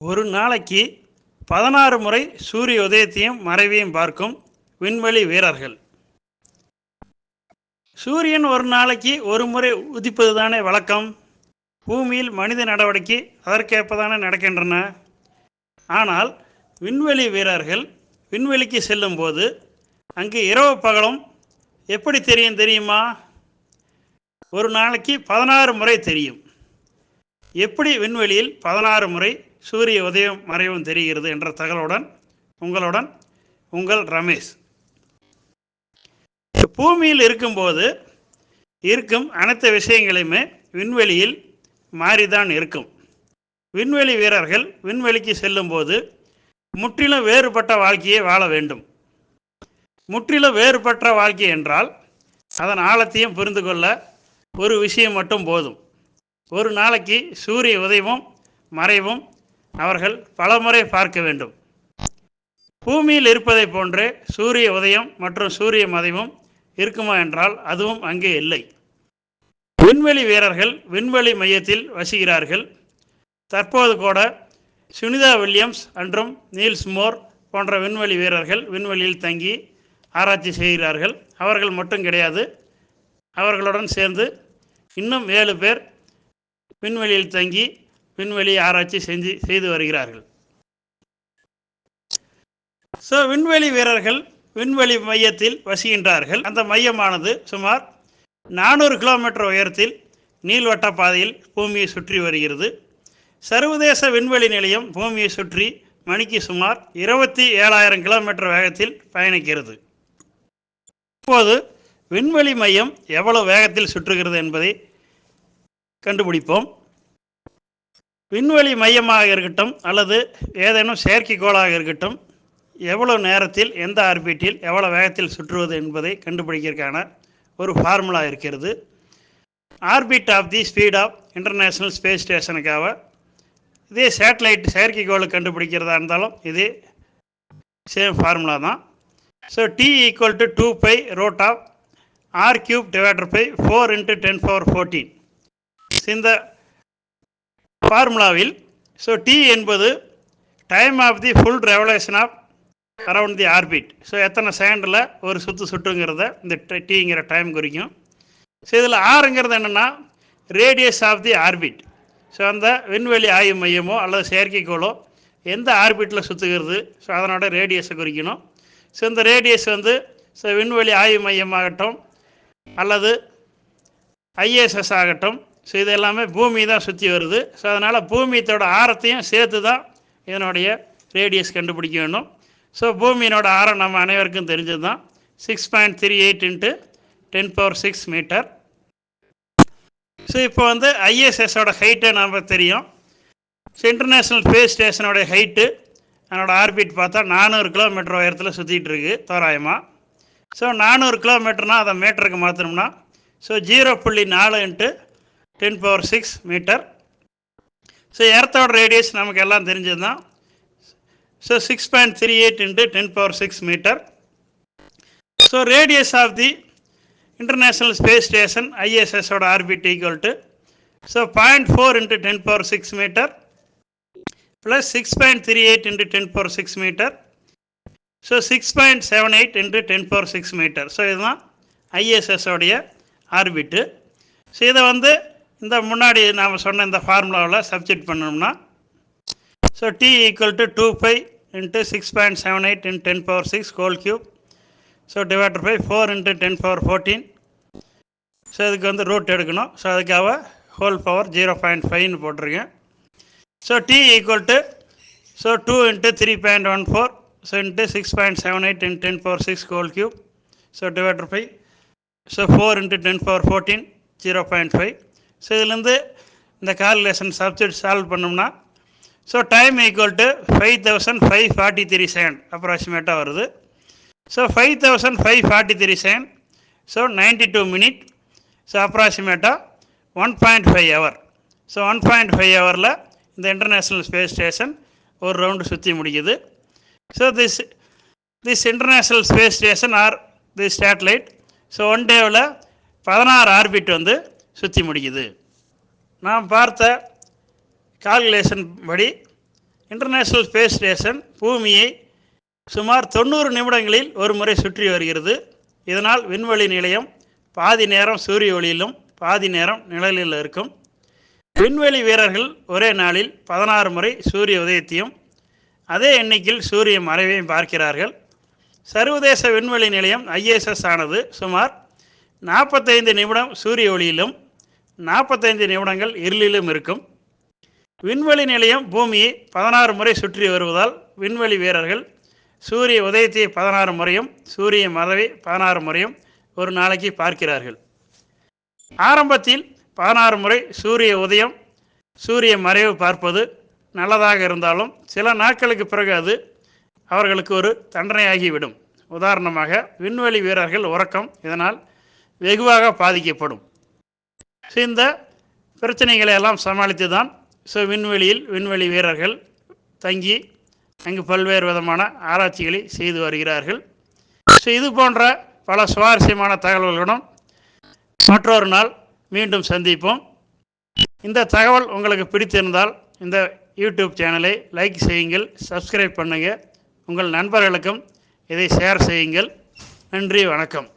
ஒரு நாளைக்கு பதினாறு முறை சூரிய உதயத்தையும் மறைவையும் பார்க்கும் விண்வெளி வீரர்கள். சூரியன் ஒரு நாளைக்கு ஒரு முறை உதிப்பது தானே வழக்கம்? பூமியில் மனித நடவடிக்கை அதற்கேற்பதானே நடக்கின்றன? ஆனால் விண்வெளி வீரர்கள் விண்வெளிக்கு செல்லும்போது அங்கு இரவு பகலும் எப்படி தெரியும் தெரியுமா? ஒரு நாளைக்கு பதினாறு முறை தெரியும். எப்படி விண்வெளியில் பதினாறு முறை சூரிய உதயம் மறைவும் தெரிகிறது என்ற தகவலுடன் உங்களுடன் உங்கள் ரமேஷ். பூமியில் இருக்கும்போது இருக்கும் அனைத்து விஷயங்களையுமே விண்வெளியில் மாறிதான் இருக்கும். விண்வெளி வீரர்கள் விண்வெளிக்கு செல்லும்போது முற்றிலும் வேறுபட்ட வாழ்க்கையை வாழ வேண்டும். முற்றிலும் வேறுபட்ட வாழ்க்கை என்றால் அதன் ஆழத்தையும் புரிந்து கொள்ள ஒரு விஷயம் மட்டும் போதும். ஒரு நாளைக்கு சூரிய உதயமும் மறைவும் அவர்கள் பலமுறை பார்க்க வேண்டும். பூமியில் இருப்பதைப் போன்றே சூரிய உதயம் மற்றும் சூரிய மதிவும் இருக்குமா என்றால் அதுவும் அங்கே இல்லை. விண்வெளி வீரர்கள் விண்வெளி மையத்தில் வசிக்கிறார்கள். தற்போது கூட சுனிதா வில்லியம்ஸ் மற்றும் நீல்ஸ் மோர் போன்ற விண்வெளி வீரர்கள் விண்வெளியில் தங்கி ஆராய்ச்சி செய்கிறார்கள். அவர்கள் மட்டும் கிடையாது அவர்களுடன் சேர்ந்து இன்னும் ஏழு பேர் விண்வெளியில் தங்கி விண்வெளி ஆராய்ச்சி செஞ்சு செய்து வருகிறார்கள். ஸோ விண்வெளி வீரர்கள் விண்வெளி மையத்தில் வசிக்கின்றார்கள். அந்த மையமானது சுமார் நானூறு கிலோமீட்டர் உயரத்தில் நீள்வட்ட பாதையில் பூமியை சுற்றி வருகிறது. சர்வதேச விண்வெளி நிலையம் பூமியை சுற்றி மணிக்கு சுமார் இருபத்தி ஏழாயிரம் கிலோமீட்டர் வேகத்தில் பயணிக்கிறது. இப்போது விண்வெளி மையம் எவ்வளவு வேகத்தில் சுற்றுகிறது என்பதை கண்டுபிடிப்போம். விண்வெளி மையமாக இருக்கட்டும் அல்லது ஏதேனும் செயற்கைக்கோளாக இருக்கட்டும் எவ்வளோ நேரத்தில் எந்த ஆர்பிட்டில் எவ்வளோ வேகத்தில் சுற்றுவது என்பதை கண்டுபிடிக்கிறதுக்கான ஒரு ஃபார்முலா இருக்கிறது. Orbit of the speed of international space ஸ்டேஷனுக்காக இதே சேட்டலைட் செயற்கைக்கோளை கண்டுபிடிக்கிறதா இருந்தாலும் இதே சேம் ஃபார்முலா தான். So T equal to two pi root of r cube divider by four into ten power fourteen இந்த ஃபார்முலாவில் ஸோ டி என்பது time of the full revelation of around the orbit so எத்தனை செகண்டில் ஒரு சுற்று சுட்டுங்கிறத இந்த டீங்கிற time குறிக்கும். ஸோ இதில் ஆறுங்கிறது என்னென்னா radius of the orbit so அந்த விண்வெளி ஆய்வு மையமோ அல்லது செயற்கைக்கோளோ எந்த ஆர்பிட்டில் சுற்றுகிறது ஸோ அதனோட ரேடியஸை குறிக்கணும். ஸோ இந்த ரேடியஸ் வந்து ஸோ விண்வெளி ஆய்வு மையமாகட்டும் அல்லது ஐஏஎஸ்எஸ் ஆகட்டும் ஸோ இது எல்லாமே பூமி தான் சுற்றி வருது. ஸோ அதனால் பூமியத்தோட ஆரத்தையும் சேர்த்து தான் இதனுடைய ரேடியஸ் கண்டுபிடிக்க வேண்டும். ஸோ பூமியினோட ஆரம் நம்ம அனைவருக்கும் தெரிஞ்சது தான். Six point three eight into ten power six metre. So இப்போ வந்து ஐஎஸ்எஸோட ஹைட்டை நம்ம தெரியும். ஸோ இன்டர்நேஷ்னல் ஸ்பேஸ் ஸ்டேஷனோடைய ஹைட்டு அதனோட ஆர்பிட் பார்த்தா நானூறு கிலோமீட்டர் உயரத்தில் சுற்றிட்டு இருக்கு தோராயமாக ஸோ நானூறு கிலோமீட்டர்னால் அதை மீட்டருக்கு மாற்றணும்னா ஸோ ஜீரோ புள்ளி நாலு into ten power six metre. So எர்த்தோட radius நமக்கு எல்லாம் தெரிஞ்சது தான் so six point three eight into ten power six metre so radius of the international space station ஐஎஸ்எஸோட orbit equal to so point four into ten power six metre plus six point three eight into ten power six metre so six point seven eight into ten power six metre so இதுதான் ஐஎஸ்எஸோடைய orbit so இதை வந்து இந்த முன்னாடி நாம் சொன்ன இந்த ஃபார்முலாவில் சப்ஜெக்ட் பண்ணோம்னா so T equal to two five into six point seven eight in ten power six whole cube so divider by four into ten power fourteen so இதுக்கு வந்து ரூட் எடுக்கணும். ஸோ அதுக்காக ஹோல் பவர் ஜீரோ பாயிண்ட் ஃபைவ்னு போட்டிருக்கேன். So T equal to so two into three point one four so into six point seven eight in ten power six whole cube so divider by so four into ten power fourteen zero point five so இதுலேருந்து இந்த calculation subject solve பண்ணோம்னா so time equal to five thousand five forty three second அப்ராக்சிமேட்டாக வருது. So five thousand five forty three second so ninety two minute so அப்ராக்சிமேட்டாக one point five hour so one point five ஹவரில் இந்த international space station ஒரு round சுற்றி முடிக்குது. So this this international space station or the satellite so one டேவில் பதினாறு orbit வந்து சுற்றி முடிக்குது. நாம் பார்த்த கால்குலேஷன் படி இன்டர்நேஷ்னல் ஸ்பேஸ் ஸ்டேஷன் பூமியை சுமார் தொண்ணூறு நிமிடங்களில் ஒரு முறை சுற்றி வருகிறது. இதனால் விண்வெளி நிலையம் பாதி நேரம் சூரிய ஒளியிலும் பாதி நேரம் நிழலில் இருக்கும். விண்வெளி வீரர்கள் ஒரே நாளில் பதினாறு முறை சூரிய உதயத்தையும் அதே எண்ணிக்கையில் சூரிய மறைவையும் பார்க்கிறார்கள். சர்வதேச விண்வெளி நிலையம் ஐஎஸ்எஸ் ஆனது சுமார் நாற்பத்தைந்து நிமிடம் சூரிய ஒளியிலும் நாற்பத்தைந்து நிமிடங்கள் இருளிலும் இருக்கும். விண்வெளி நிலையம் பூமியை பதினாறு முறை சுற்றி வருவதால் விண்வெளி வீரர்கள் சூரிய உதயத்தை பதினாறு முறையும் சூரிய மறைவை பதினாறு முறையும் ஒரு நாளைக்கு பார்க்கிறார்கள். ஆரம்பத்தில் பதினாறு முறை சூரிய உதயம் சூரிய மறைவு பார்ப்பது நல்லதாக இருந்தாலும் சில நாட்களுக்கு பிறகு அது அவர்களுக்கு ஒரு தண்டனையாகிவிடும். உதாரணமாக விண்வெளி வீரர்கள் உறக்கம் இதனால் வெகுவாக பாதிக்கப்படும். ஸோ இந்த பிரச்சனைகளை எல்லாம் சமாளித்து தான் ஸோ விண்வெளியில் விண்வெளி வீரர்கள் தங்கி அங்கு பல்வேறு விதமான ஆராய்ச்சிகளை செய்து வருகிறார்கள். ஸோ இது போன்ற பல சுவாரஸ்யமான தகவல்களுடன் மற்றொரு நாள் மீண்டும் சந்திப்போம். இந்த தகவல் உங்களுக்கு பிடித்திருந்தால் இந்த யூடியூப் சேனலை லைக் செய்யுங்கள் சப்ஸ்கிரைப் பண்ணுங்கள் உங்கள் நண்பர்களுக்கும் இதை ஷேர் செய்யுங்கள். நன்றி வணக்கம்.